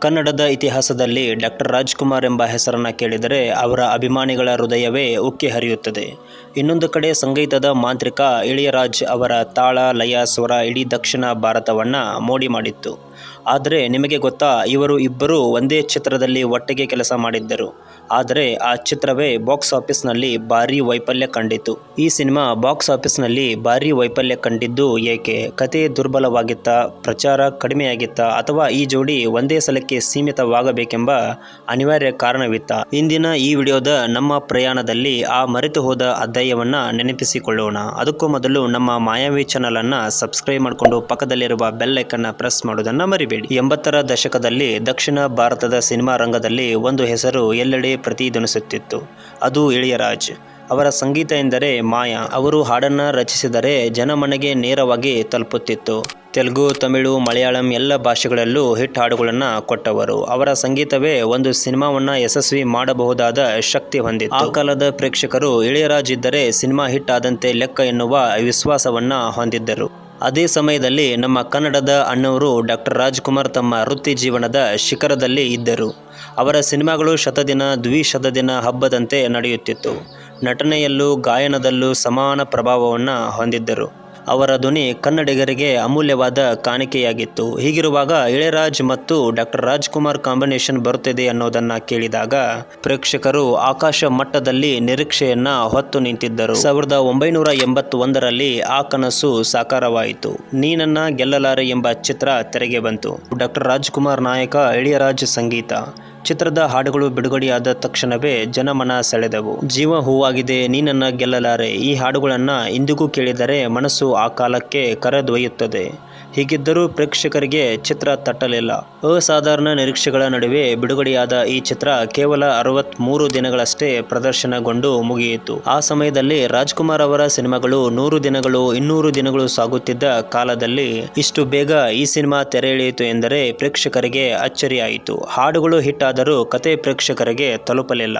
ಕನ್ನಡದ ಇತಿಹಾಸದಲ್ಲಿ ಡಾಕ್ಟರ್ ರಾಜ್ಕುಮಾರ್ ಎಂಬ ಹೆಸರನ್ನು ಕೇಳಿದರೆ ಅವರ ಅಭಿಮಾನಿಗಳ ಹೃದಯವೇ ಉಕ್ಕಿ ಹರಿಯುತ್ತದೆ. ಇನ್ನೊಂದು ಕಡೆ ಸಂಗೀತದ ಮಾಂತ್ರಿಕ ಇಳಿಯರಾಜ್ ಅವರ ತಾಳ, ಲಯ, ಸ್ವರ ಇಡೀ ದಕ್ಷಿಣ ಭಾರತವನ್ನು ಮೋಡಿ ಮಾಡಿತ್ತು. ಆದರೆ ನಿಮಗೆ ಗೊತ್ತಾ, ಇವರು ಇಬ್ಬರೂ ಒಂದೇ ಚಿತ್ರದಲ್ಲಿ ಒಟ್ಟಿಗೆ ಕೆಲಸ ಮಾಡಿದ್ದರು. ಆದರೆ ಆ ಚಿತ್ರವೇ ಬಾಕ್ಸ್ ಆಫೀಸ್ನಲ್ಲಿ ಭಾರೀ ವೈಫಲ್ಯ ಕಂಡಿತು ಈ ಸಿನಿಮಾ ಬಾಕ್ಸ್ ಆಫೀಸ್ನಲ್ಲಿ ಭಾರೀ ವೈಫಲ್ಯ ಕಂಡಿದ್ದು ಏಕೆ? ಕತೆ ದುರ್ಬಲವಾಗಿತ್ತಾ, ಪ್ರಚಾರ ಕಡಿಮೆಯಾಗಿತ್ತಾ, ಅಥವಾ ಈ ಜೋಡಿ ಒಂದೇ ಸಲಕ್ಕೆ ಸೀಮಿತವಾಗಬೇಕೆಂಬ ಅನಿವಾರ್ಯ ಕಾರಣವಿತ್ತ? ಇಂದಿನ ಈ ವಿಡಿಯೋದ ನಮ್ಮ ಪ್ರಯಾಣದಲ್ಲಿ ಆ ಮರೆತು ಹೋದ ಅಧ್ಯಾಯವನ್ನ ನೆನಪಿಸಿಕೊಳ್ಳೋಣ. ಅದಕ್ಕೂ ಮೊದಲು ನಮ್ಮ ಮಾಯಾವಿ ಚಾನಲ್ ಸಬ್ಸ್ಕ್ರೈಬ್ ಮಾಡಿಕೊಂಡು ಪಕ್ಕದಲ್ಲಿರುವ ಬೆಲ್ ಐಕನ್ನ ಪ್ರೆಸ್ ಮಾಡೋದನ್ನ ಮರಿಬೇಡಿ. ಎಂಬತ್ತರ ದಶಕದಲ್ಲಿ ದಕ್ಷಿಣ ಭಾರತದ ಸಿನಿಮಾ ರಂಗದಲ್ಲಿ ಒಂದು ಹೆಸರು ಎಲ್ಲೆಡೆ ಪ್ರತಿಧ್ವನಿಸುತ್ತಿತ್ತು. ಅದು ಇಳಿಯರಾಜ್. ಅವರ ಸಂಗೀತ ಎಂದರೆ ಮಾಯಾ. ಅವರು ಹಾಡನ್ನು ರಚಿಸಿದರೆ ಜನಮನೆಗೆ ನೇರವಾಗಿ ತಲುಪುತ್ತಿತ್ತು. ತೆಲುಗು, ತಮಿಳು, ಮಲಯಾಳಂ ಎಲ್ಲ ಭಾಷೆಗಳಲ್ಲೂ ಹಿಟ್ ಹಾಡುಗಳನ್ನು ಕೊಟ್ಟವರು. ಅವರ ಸಂಗೀತವೇ ಒಂದು ಸಿನಿಮಾವನ್ನು ಯಶಸ್ವಿ ಮಾಡಬಹುದಾದ ಶಕ್ತಿ ಹೊಂದಿತ್ತು. ಆ ಕಾಲದ ಪ್ರೇಕ್ಷಕರು ಇಳಿಯರಾಜ್ ಇದ್ದರೆ ಸಿನಿಮಾ ಹಿಟ್ ಆದಂತೆ ಲೆಕ್ಕ ಎನ್ನುವ ವಿಶ್ವಾಸವನ್ನು ಹೊಂದಿದ್ದರು. ಅದೇ ಸಮಯದಲ್ಲಿ ನಮ್ಮ ಕನ್ನಡದ ಅಣ್ಣವರು ಡಾಕ್ಟರ್ ರಾಜ್ಕುಮಾರ್ ತಮ್ಮ ವೃತ್ತಿ ಜೀವನದ ಶಿಖರದಲ್ಲಿ ಇದ್ದರು. ಅವರ ಸಿನಿಮಾಗಳು ಶತದಿನ, ದ್ವಿಶತದಿನ ಹಬ್ಬದಂತೆ ನಡೆಯುತ್ತಿತ್ತು. ನಟನೆಯಲ್ಲೂ, ಗಾಯನದಲ್ಲೂ ಸಮಾನ ಪ್ರಭಾವವನ್ನು ಹೊಂದಿದ್ದರು. ಅವರ ಧ್ವನಿ ಕನ್ನಡಿಗರಿಗೆ ಅಮೂಲ್ಯವಾದ ಕಾಣಿಕೆಯಾಗಿತ್ತು. ಹೀಗಿರುವಾಗ ಇಳೆರಾಜ್ ಮತ್ತು ಡಾಕ್ಟರ್ ರಾಜ್ಕುಮಾರ್ ಕಾಂಬಿನೇಷನ್ ಬರುತ್ತಿದೆ ಅನ್ನೋದನ್ನ ಕೇಳಿದಾಗ ಪ್ರೇಕ್ಷಕರು ಆಕಾಶ ಮಟ್ಟದಲ್ಲಿ ನಿರೀಕ್ಷೆಯನ್ನ ಹೊತ್ತು ನಿಂತಿದ್ದರು. ಸಾವಿರದ ಒಂಬೈನೂರ ಎಂಬತ್ತೊಂದರಲ್ಲಿ ಆ ಕನಸು ಸಾಕಾರವಾಯಿತು. ನೀನನ್ನ ಗೆಲ್ಲಲಾರೆ ಎಂಬ ಚಿತ್ರ ತೆರೆಗೆ ಬಂತು. ಡಾಕ್ಟರ್ ರಾಜ್ಕುಮಾರ್ ನಾಯಕ, ಇಳಿಯರಾಜ್ ಸಂಗೀತ. ಚಿತ್ರದ ಹಾಡುಗಳು ಬಿಡುಗಡೆಯಾದ ತಕ್ಷಣವೇ ಜನಮನ ಸೆಳೆದವು. ಜೀವ ಹೂವಾಗಿದೆ, ನೀನನ್ನ ಗೆಲ್ಲಲಾರೆ. ಈ ಹಾಡುಗಳನ್ನ ಇಂದಿಗೂ ಕೇಳಿದರೆ ಮನಸ್ಸು ಆ ಕಾಲಕ್ಕೆ ಕರೆದೊಯ್ಯುತ್ತದೆ. ಹೀಗಿದ್ದರೂ ಪ್ರೇಕ್ಷಕರಿಗೆ ಚಿತ್ರ ತಟ್ಟಲಿಲ್ಲ. ಅಸಾಧಾರಣ ನಿರೀಕ್ಷೆಗಳ ನಡುವೆ ಬಿಡುಗಡೆಯಾದ ಈ ಚಿತ್ರ ಕೇವಲ ಅರವತ್ಮೂರು ದಿನಗಳಷ್ಟೇ ಪ್ರದರ್ಶನಗೊಂಡು ಮುಗಿಯಿತು. ಆ ಸಮಯದಲ್ಲಿ ರಾಜ್ಕುಮಾರ್ ಅವರ ಸಿನಿಮಾಗಳು ನೂರು ದಿನಗಳು, ಇನ್ನೂರು ದಿನಗಳು ಸಾಗುತ್ತಿದ್ದ ಕಾಲದಲ್ಲಿ ಇಷ್ಟು ಬೇಗ ಈ ಸಿನಿಮಾ ತೆರೆ ಎಳೆಯಿತು ಎಂದರೆ ಪ್ರೇಕ್ಷಕರಿಗೆ ಅಚ್ಚರಿಯಾಯಿತು. ಹಾಡುಗಳು ಹಿಟ್ ಆದರೂ ಕತೆ ಪ್ರೇಕ್ಷಕರಿಗೆ ತಲುಪಲಿಲ್ಲ.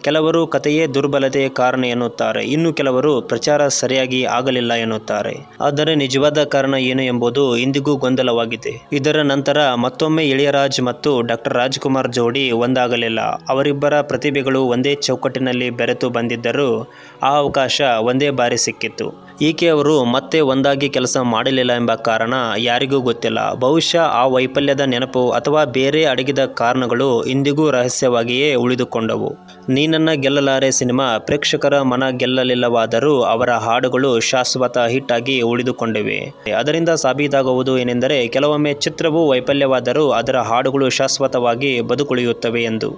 ಕೆಲವರು ಕತೆಯೇ ದುರ್ಬಲತೆ ಕಾರಣ ಎನ್ನುತ್ತಾರೆ. ಇನ್ನು ಕೆಲವರು ಪ್ರಚಾರ ಸರಿಯಾಗಿ ಆಗಲಿಲ್ಲ ಎನ್ನುತ್ತಾರೆ. ಆದರೆ ನಿಜವಾದ ಕಾರಣ ಏನು ಎಂಬುದು ಇಂದಿಗೂ ಗೊಂದಲವಾಗಿದೆ. ಇದರ ನಂತರ ಮತ್ತೊಮ್ಮೆ ಇಳಿಯರಾಜ್ ಮತ್ತು ಡಾಕ್ಟರ್ ರಾಜ್ಕುಮಾರ್ ಜೋಡಿ ಒಂದಾಗಲಿಲ್ಲ. ಅವರಿಬ್ಬರ ಪ್ರತಿಭೆಗಳು ಒಂದೇ ಚೌಕಟ್ಟಿನಲ್ಲಿ ಬೆರೆತು ಬಂದಿದ್ದರೂ ಆ ಅವಕಾಶ ಒಂದೇ ಬಾರಿ ಸಿಕ್ಕಿತ್ತು. ಈಕೆ ಅವರು ಮತ್ತೆ ಒಂದಾಗಿ ಕೆಲಸ ಮಾಡಲಿಲ್ಲ ಎಂಬ ಕಾರಣ ಯಾರಿಗೂ ಗೊತ್ತಿಲ್ಲ. ಬಹುಶಃ ಆ ವೈಫಲ್ಯದ ನೆನಪು ಅಥವಾ ಬೇರೆ ಅಡಗಿದ ಕಾರಣಗಳು ಇಂದಿಗೂ ರಹಸ್ಯವಾಗಿಯೇ ಉಳಿದುಕೊಂಡವು. ನೀನನ್ನ ಗೆಲ್ಲಲಾರೆ ಸಿನಿಮಾ ಪ್ರೇಕ್ಷಕರ ಮನ ಗೆಲ್ಲಲಿಲ್ಲವಾದರೂ ಅವರ ಹಾಡುಗಳು ಶಾಶ್ವತ ಹಿಟ್ ಆಗಿ ಉಳಿದುಕೊಂಡಿವೆ. ಅದರಿಂದ ಸಾಬೀತಾಗುವುದು ಏನೆಂದರೆ ಕೆಲವೊಮ್ಮೆ ಚಿತ್ರವು ವೈಫಲ್ಯವಾದರೂ ಅದರ ಹಾಡುಗಳು ಶಾಶ್ವತವಾಗಿ ಬದುಕುಳಿಯುತ್ತವೆ ಎಂದು.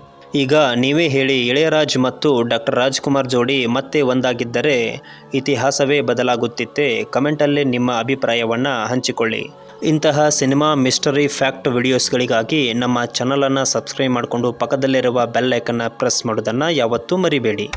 ಈಗ ನೀವೇ ಹೇಳಿ ಇಳೆಯರಾಜ್ ಮತ್ತು ಡಾಕ್ಟರ್ ರಾಜ್ಕುಮಾರ್ ಜೋಡಿ ಮತ್ತೆ ಒಂದಾಗಿದ್ದರೆ ಇತಿಹಾಸವೇ ಬದಲಾಗುತ್ತಿತ್ತೆ. ಕಮೆಂಟಲ್ಲಿ ನಿಮ್ಮ ಅಭಿಪ್ರಾಯವನ್ನು ಹಂಚಿಕೊಳ್ಳಿ. ಇಂತಹ ಸಿನಿಮಾ ಮಿಸ್ಟರಿ ಫ್ಯಾಕ್ಟ್ ವಿಡಿಯೋಸ್ಗಳಿಗಾಗಿ ನಮ್ಮ ಚಾನಲನ್ನು ಸಬ್ಸ್ಕ್ರೈಬ್ ಮಾಡಿಕೊಂಡು ಪಕ್ಕದಲ್ಲಿರುವ ಬೆಲ್ ಐಕನ್ನ ಪ್ರೆಸ್ ಮಾಡೋದನ್ನು ಯಾವತ್ತೂ ಮರಿಬೇಡಿ.